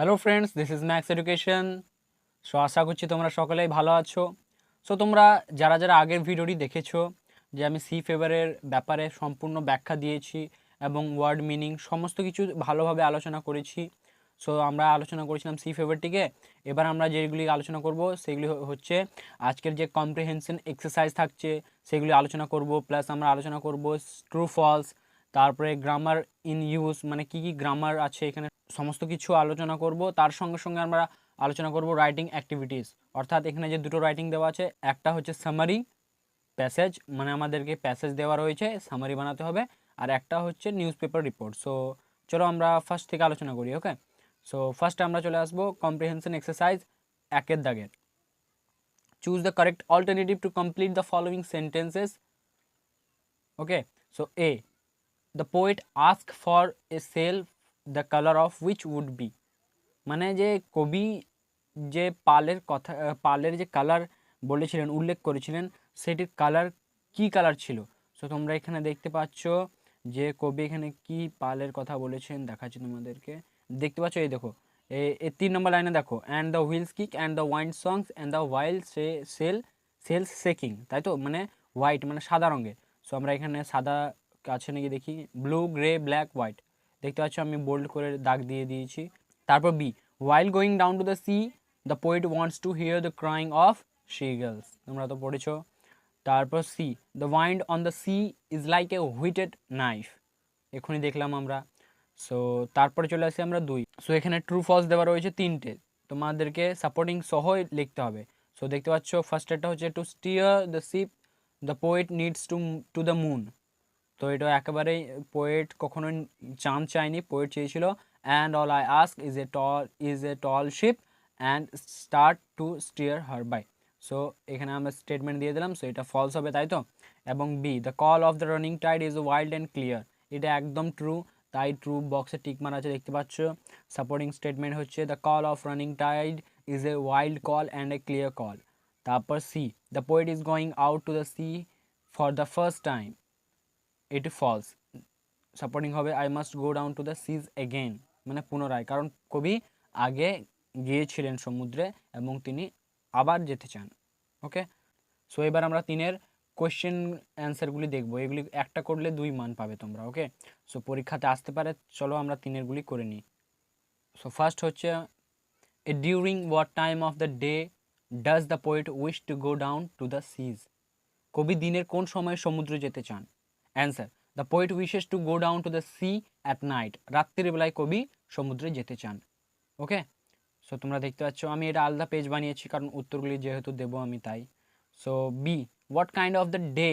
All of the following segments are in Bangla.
Hello friends this is Max education so আশা করছি তোমরা সকলেই ভালো আছো। সো তোমরা যারা যারা আগের ভিডিওটি দেখেছ, যে আমি সি ফেভারের ব্যাপারে সম্পূর্ণ ব্যাখ্যা দিয়েছি এবং ওয়ার্ড মিনিং সমস্ত কিছু ভালোভাবে আলোচনা করেছি সো আমরা আলোচনা করেছিলাম সি ফেভারটিকে এবার আমরা যেগুলি আলোচনা করব, সেগুলি হচ্ছে আজকের যে কম্প্রিহেনশন এক্সারসাইজ থাকছে, সেগুলি আলোচনা করব প্লাস আমরা আলোচনা করব ট্রু ফলস তারপরে গ্রামার ইন ইউজ মানে কি কি গ্রামার আছে এখানে, সমস্ত কিছু আলোচনা করব। তার সঙ্গে সঙ্গে আমরা আলোচনা করব রাইটিং অ্যাক্টিভিটিস অর্থাৎ এখানে যে দুটো রাইটিং দেওয়া আছে, একটা হচ্ছে সামারি প্যাসেজ মানে আমাদেরকে প্যাসেজ দেওয়া রয়েছে সামারি বানাতে হবে। আর একটা হচ্ছে নিউজ পেপার রিপোর্ট সো চলো আমরা ফার্স্ট থেকে আলোচনা করি ওকে সো ফার্স্ট আমরা চলে আসব কম্প্রিহেনশন এক্সারসাইজ একের দাগের। Choose the correct alternative to complete the following sentences okay so A the poet ask for a sail the colour of which would be মানে যে কবি যে পালের কথা পালের যে কালার বলেছিলেন, উল্লেখ করেছিলেন, সেটির কালার কি কালার ছিল? সো তোমরা এখানে দেখতে পাচ্ছ যে কবি এখানে কি পালের কথা বলেছেন, দেখাচ্ছি তোমাদেরকে। দেখতে পাচ্ছ? এই দেখো, এ- তিন নম্বর লাইনে দেখো and the wheels kick and the wind songs and the white say sail sails shaking তাই তো? মানে হোয়াইট মানে সাদা রঙের। সো আমরা এখানে সাদা কাছে নিয়ে দেখি ব্লু গ্রে ব্ল্যাক হোয়াইট দেখতে পাচ্ছ আমি বোল্ড করে দাগ দিয়ে দিয়েছি। তারপর B while going down to the sea the poet wants to hear the crying of seagulls তোমরা তো পড়েছো। তারপর C the wind on the sea is like a whetted knife এখনই দেখলাম আমরা। সো তারপরে চলে আসি আমরা দুই। সো এখানে ট্রু ফলস দেওয়া রয়েছে তিনটে। তোমাদেরকে সাপোর্টিং সহ লিখতে হবে। সো দেখতে পাচ্ছ ফার্স্ট একটা হচ্ছে to steer the ship the poet needs to to the moon তো এটা একেবারেই পোয়েট কখনোই চান চায়নি পোয়েট চেয়েছিল। And all I ask is a tall is a tall ship and start to steer her by so এখানে আমরা স্টেটমেন্ট দিয়ে দিলাম সো এটা ফলস হবে, তাই তো? এবং B the call of the running tide is wild and clear এটা একদম ট্রু তাই ট্রু বক্সে টিক মারা আছে, দেখতে পাচ্ছ। সাপোর্টিং স্টেটমেন্ট হচ্ছে the call of running tide is a wild call and a clear call তারপর C the poet is going out to the sea for the first time এটি ফলস সাপোর্টিং হবে I must go down to the seas again মানে পুনরায়, কারণ কবি আগে গিয়েছিলেন সমুদ্রে এবং তিনি আবার যেতে চান ওকে সো এবার আমরা তিনের কোয়েশ্চেন অ্যান্সারগুলি দেখব। এগুলি একটা করলে দুই মান পাবে তোমরা ওকে সো পরীক্ষাতে আসতে পারে, চলো আমরা তিনেরগুলি করে নিই। সো ফার্স্ট হচ্ছে A during what time of the day does the poet wish to go down to the seas কবি দিনের কোন সময়ে সমুদ্রে যেতে চান? Answer the poet wishes to go down to the sea at night রাত্রির বেলায় কবি সমুদ্রে যেতে চান। ওকে সো তোমরা দেখতে পাচ্ছ, আমি এটা আলাদা পেজ বানিয়েছি, কারণ উত্তরগুলি যেহেতু দেবো আমি তাই। So B what kind of the day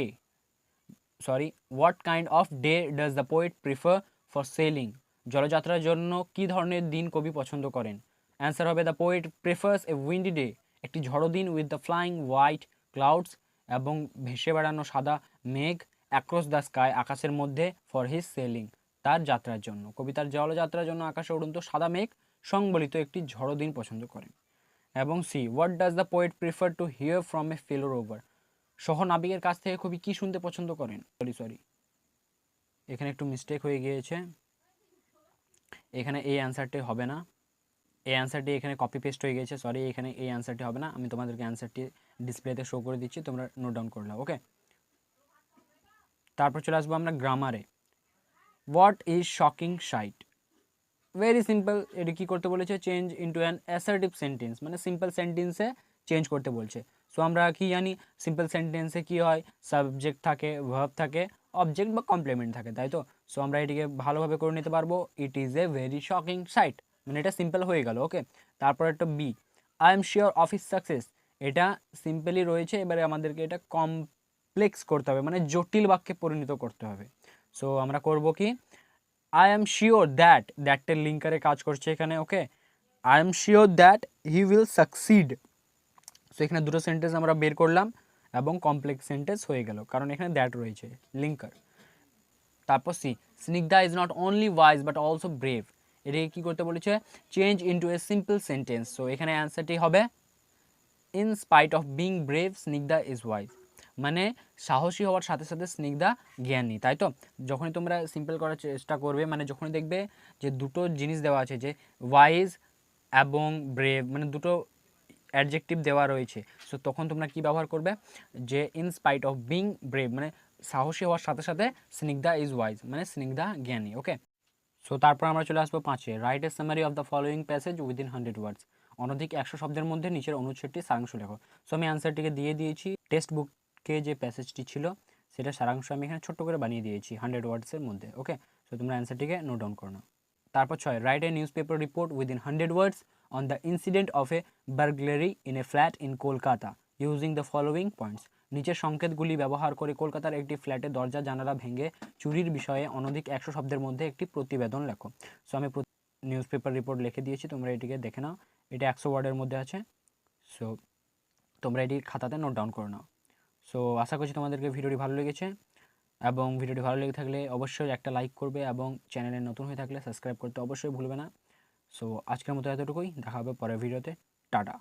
sorry what kind of day does the poet prefer for sailing জলযাত্রার জন্য কী ধরনের দিন কবি পছন্দ করেন? অ্যান্সার হবে the poet prefers a windy day একটি ঝড়ো দিন with the flying white clouds এবং ভেসে বেড়ানো সাদা মেঘ। অ্যাক্রস দ্য স্কাই আকাশের মধ্যে ফর হিজ সেলিং তার যাত্রার জন্য। কবিতার জলযাত্রার জন্য আকাশে উড়ন্ত সাদা মেঘ সংবলিত একটি ঝড়ো দিন পছন্দ করেন এবং C what does the poet prefer to hear from a fellow rover সহনাবিকের কাছ থেকে কবি কি শুনতে পছন্দ করেন? সরি সরি এখানে একটু মিস্টেক হয়ে গিয়েছে। এখানে এই অ্যান্সারটি হবে না। এই অ্যান্সারটি এখানে কপি পেস্ট হয়ে গেছে সরি এখানে এই অ্যান্সারটি হবে না। আমি তোমাদেরকে অ্যান্সারটি ডিসপ্লেতে শো করে দিচ্ছি। তোমরা নোট ডাউন করে নাও ওকে তারপর চলে আসব আমরা গ্রামারে what is shocking sight very simple এটি কী করতে বলেছে? Change into an assertive sentence মানে সিম্পল সেন্টেন্সে চেঞ্জ করতে বলছে। সো আমরা কি জানি? সিম্পল সেন্টেন্সে কি হয়? সাবজেক্ট থাকে ভার্ব থাকে অবজেক্ট বা কমপ্লিমেন্ট থাকে, তাই তো? সো আমরা এটিকে ভালোভাবে করে নিতে পারব। It is a very shocking sight মানে এটা সিম্পল হয়ে গেল ওকে তারপর একটা B I am sure of his success এটা সিম্পলি রয়েছে, এবারে আমাদেরকে এটা কমপ্লেক্স করতে হবে মানে জটিল বাক্যে পরিণত করতে হবে। সো আমরা করব কি? আই এম শিওর দ্যাট দ্যাটের লিঙ্কারে কাজ করছে এখানে okay I am sure that he will succeed so এখানে দুটো সেন্টেন্স আমরা বের করলাম এবং কমপ্লেক্স সেন্টেন্স হয়ে গেল, কারণ এখানে দ্যাট রয়েছে লিঙ্কার তারপর C Snigdha is not only wise but also brave এটাকে কী করতে বলেছে? Change into a simple sentence so এখানে অ্যান্সারটি হবে in spite of being brave Snigdha is wise মানে সাহসী হওয়ার সাথে সাথে স্নিগ্ধা জ্ঞানী, তাই তো? যখনই তোমরা সিম্পল করার চেষ্টা করবে মানে যখনই দেখবে যে দুটো জিনিস দেওয়া আছে, যে ওয়াইজ এবং ব্রেভ মানে দুটো অ্যাডজেক্টিভ দেওয়া রয়েছে সো তখন তোমরা কি ব্যবহার করবে? যে in spite of being brave মানে সাহসী হওয়ার সাথে সাথে স্নিগ্ধা ইজ ওয়াইজ মানে স্নিগ্ধা জ্ঞানী ওকে সো তারপর আমরা চলে আসব পাঁচে। Write a summary of the following passage within hundred words অনধিক একশো শব্দের মধ্যে নিচের অনুচ্ছেদটি সারাংশ লেখো। সো আমি অ্যান্সারটিকে দিয়ে দিয়েছি। টেক্সট বুকে যে প্যাসেজটি ছিল সেটা সারাংশ আমি এখানে ছোট্ট করে বানিয়ে দিয়েছি হান্ড্রেড ওয়ার্ডসের মধ্যে ওকে সো তোমরা অ্যান্সারটিকে নোট ডাউন করো না তারপর ছয় write a news paper report within hundred words on the incident of a burglary in a flat in Kolkata using the following points নিচের সংকেতগুলি ব্যবহার করে কলকাতার একটি ফ্ল্যাটে দরজা জানালা ভেঙে চুরির বিষয়ে অনধিক একশো শব্দের মধ্যে একটি প্রতিবেদন লেখো। সো আমি নিউজ পেপার রিপোর্ট লিখে দিয়েছি, তোমরা এটিকে দেখে নাও। এটা একশো ওয়ার্ডের মধ্যে আছে। সো তোমরা এটি খাতাতে নোট ডাউন করে নাও। সো আশা করছি তোমাদেরকে ভিডিওটি ভালো লেগেছে এবং ভিডিওটি ভালো লেগে থাকলে অবশ্যই একটা লাইক করবে এবং চ্যানেলে নতুন হয়ে থাকলে সাবস্ক্রাইব করতে অবশ্যই ভুলবে না। সো আজকের মতো এতটুকুই, দেখা হবে পরের ভিডিওতে। টাটা।